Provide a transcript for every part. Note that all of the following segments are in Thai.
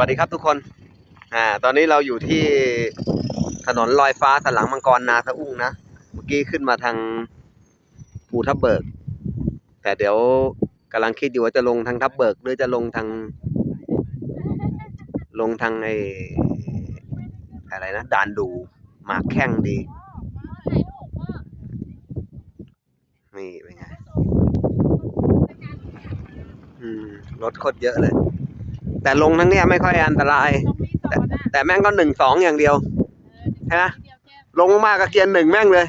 วัสดีครับทุกคน อ่า ตอนนี้เราอยู่ที่ถนนลอยฟ้าสันหลังมังกรนาสะอุ้งนะ เมื่อกี้ขึ้นมาทางภูทับเบิก แต่เดี๋ยวกำลังคิดอยู่ว่าจะลงทางทับเบิก หรือจะลงทาง ลงทางไออะไรนะด่านดูหมากแข้งดี นี่เป็นไง อืม รถโคตรเยอะเลย แต่ลงทั้งเนี้ยไม่ค่อยอันตรายแต่แต่แม่งก็หนึ่งสองอย่างเดียวใช่ไหมลงมากๆก็เกียร์หนึ่งแม่งเลย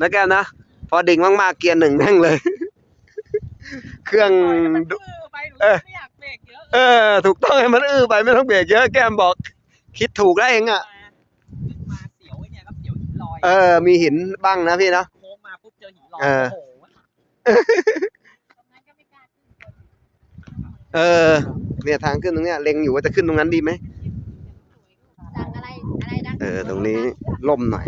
นะแก้วนะ พอดิ่งมากๆเกียร์หนึ่งแม่งเลย เครื่องดูดุไปหนูเออ ไม่อยากเบรกเยอะเออ ถูกต้องให้มันอื้อไปไม่ต้องเบรกเยอะแก้มบอก คิดถูกแล้วเองอะขึ้นมาเสียวไอ้เนี่ยครับเสียวหินลอยเออ มีหินบ้างนะพี่เนาะโค้งมาปุ๊บเจอหินลอยเออ โอ้โหเออ เนี่ยทางขึ้นตรงเนี้ยเล็งอยู่ว่าจะขึ้นตรงนั้นดีไหมดังอะไรอะไรดังเออตรงนี้ล่มหน่อย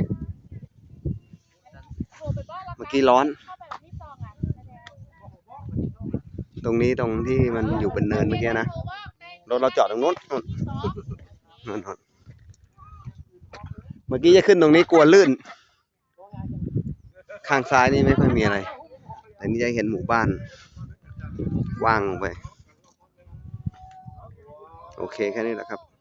เมื่อกี้ร้อน ตรงนี้ตรงที่มันอยู่เป็นเนินเมื่อกี้นะรถเราจอดตรงนู้นนู่นนู่นนู่นเมื่อกี้จะขึ้นตรงนี้กลัวลื่น ข้างซ้ายนี่ไม่ค่อยมีอะไรแต่นี่จะเห็นหมู่บ้านว่างไป โอเคแค่นี้แหละครับ